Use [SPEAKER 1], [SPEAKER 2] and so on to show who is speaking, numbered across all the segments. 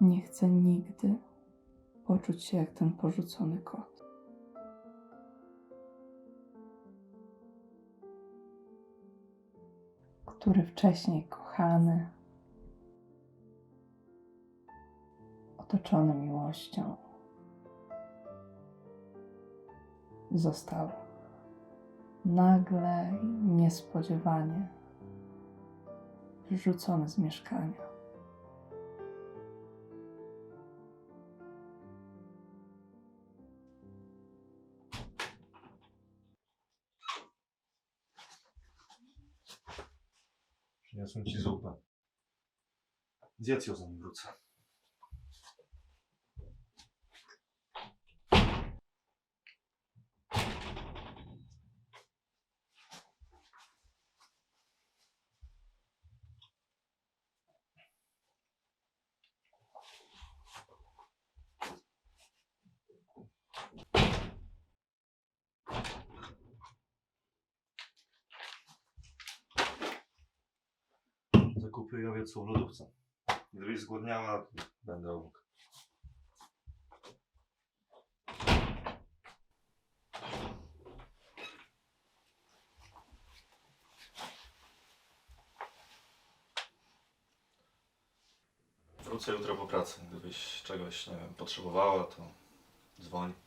[SPEAKER 1] Nie chcę nigdy poczuć się jak ten porzucony kot. Który wcześniej kochany, otoczony miłością, został nagle i niespodziewanie wyrzucony z mieszkania.
[SPEAKER 2] Я смотрю, сумчизулда. Где отсюда не берутся? Wrócę. Zakupię owiecą w lodówce. Gdybyś zgłodniała, będę obok. Wrócę jutro po pracy. Gdybyś czegoś, nie wiem, potrzebowała, to dzwoń.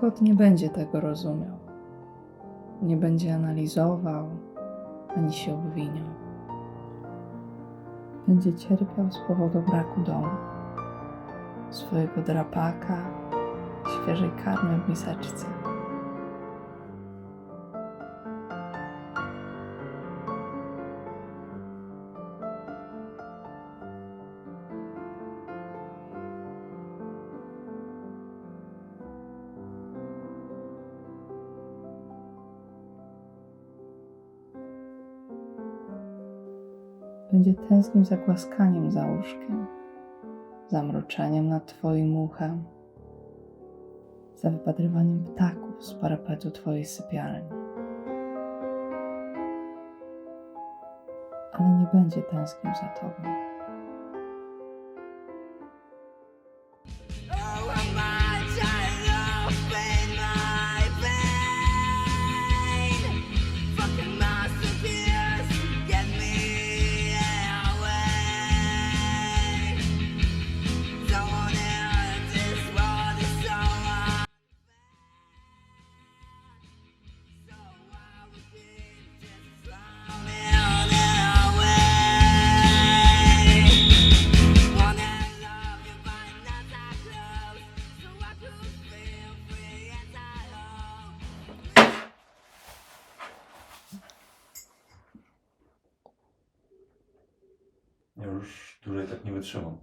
[SPEAKER 1] Kot nie będzie tego rozumiał. Nie będzie analizował ani się obwiniał. Będzie cierpiał z powodu braku domu, swojego drapaka, świeżej karmy w miseczce. Będzie tęsknił za głaskaniem za łóżkiem, za mroczeniem nad Twoim uchem, za wypatrywaniem ptaków z parapetu Twojej sypialni. Ale nie będzie tęsknił za Tobą.
[SPEAKER 2] Ja już dłużej tak nie wytrzymam.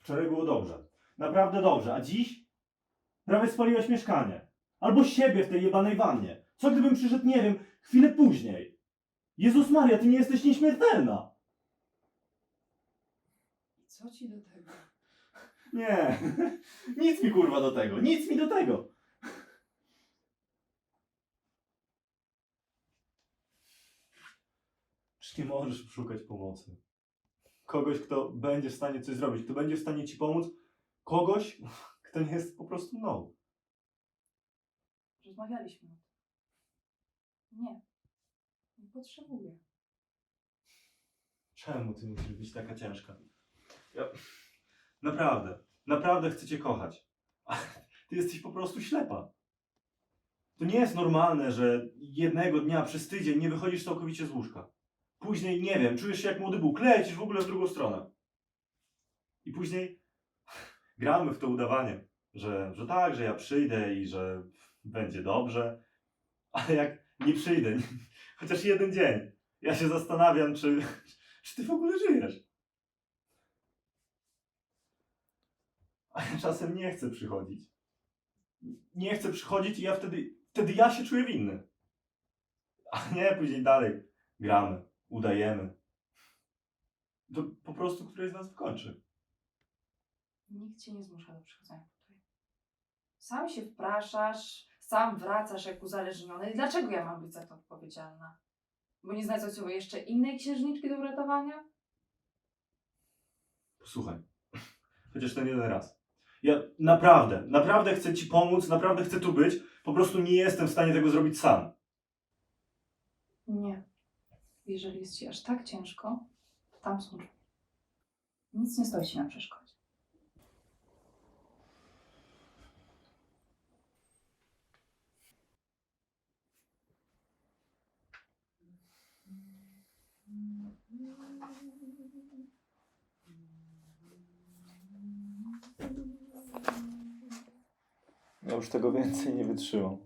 [SPEAKER 3] Wczoraj było dobrze. Naprawdę dobrze. A dziś? Prawie spaliłeś mieszkanie. Albo siebie w tej jebanej wannie. Co gdybym przyszedł, nie wiem, chwilę później? Jezus Maria, ty nie jesteś nieśmiertelna.
[SPEAKER 1] Co ci do tego?
[SPEAKER 3] Nie. Nic mi kurwa do tego. Nic mi do tego. Nie możesz szukać pomocy? Kogoś, kto będzie w stanie coś zrobić, kto będzie w stanie ci pomóc? Kogoś, kto nie jest po prostu mną.
[SPEAKER 1] Rozmawialiśmy o tym. Nie. Nie potrzebuję.
[SPEAKER 3] Czemu ty musisz być taka ciężka? Ja naprawdę, naprawdę chcę cię kochać. Ale ty jesteś po prostu ślepa. To nie jest normalne, że jednego dnia przez tydzień nie wychodzisz całkowicie z łóżka. Później, nie wiem, czujesz się jak młody Bóg, lecisz w ogóle w drugą stronę. I później gramy w to udawanie, że, że tak, że ja przyjdę i że będzie dobrze. Ale jak nie przyjdę, chociaż jeden dzień, ja się zastanawiam, czy, czy ty w ogóle żyjesz? A ja czasem nie chcę przychodzić. Nie chcę przychodzić i ja wtedy, wtedy ja się czuję winny. A nie, później dalej gramy, udajemy. to po prostu któreś z nas wykończy.
[SPEAKER 1] Nikt cię nie zmusza do przychodzenia tutaj. Sam się wpraszasz, sam wracasz jak uzależniony. I dlaczego ja mam być za to odpowiedzialna? Bo nie znajdą sobie jeszcze innej księżniczki do uratowania?
[SPEAKER 3] Posłuchaj, chociaż ten jeden raz. Ja naprawdę, naprawdę chcę ci pomóc, naprawdę chcę tu być. Po prostu nie jestem w stanie tego zrobić sam.
[SPEAKER 1] Nie. Jeżeli jest ci aż tak ciężko, tam są drzwi. Nic nie stoi ci na przeszkodzie.
[SPEAKER 3] Ja już tego więcej nie wytrzymam.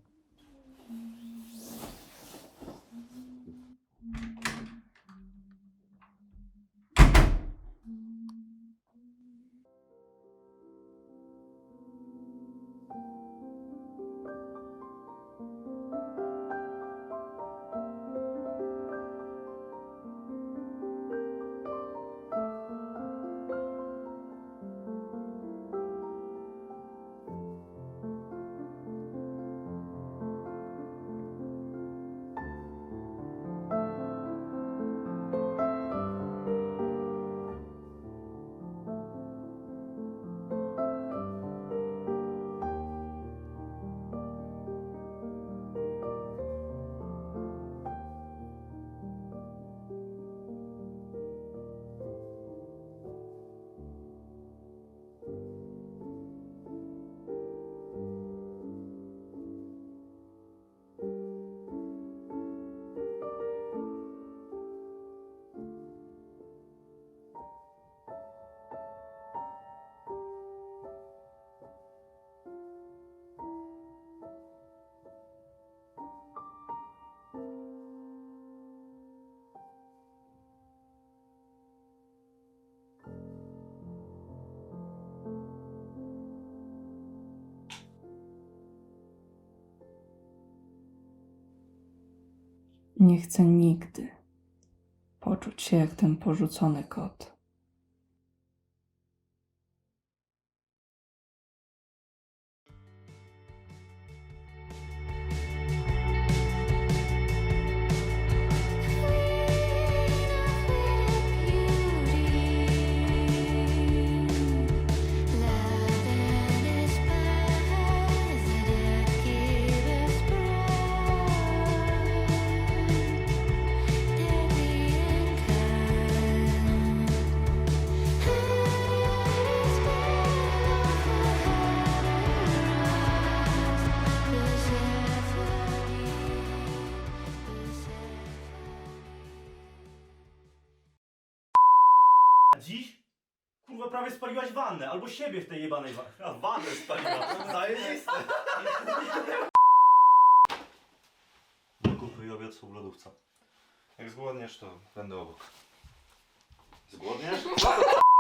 [SPEAKER 1] Nie chcę nigdy poczuć się jak ten porzucony kot.
[SPEAKER 3] Prawie spaliłaś wannę, albo siebie w tej jebanej wannie.
[SPEAKER 2] A wannę spaliła, zajebiste. Zakupy i obiad są w lodówce. Jak zgłodniesz, to będę obok. Zgłodniesz?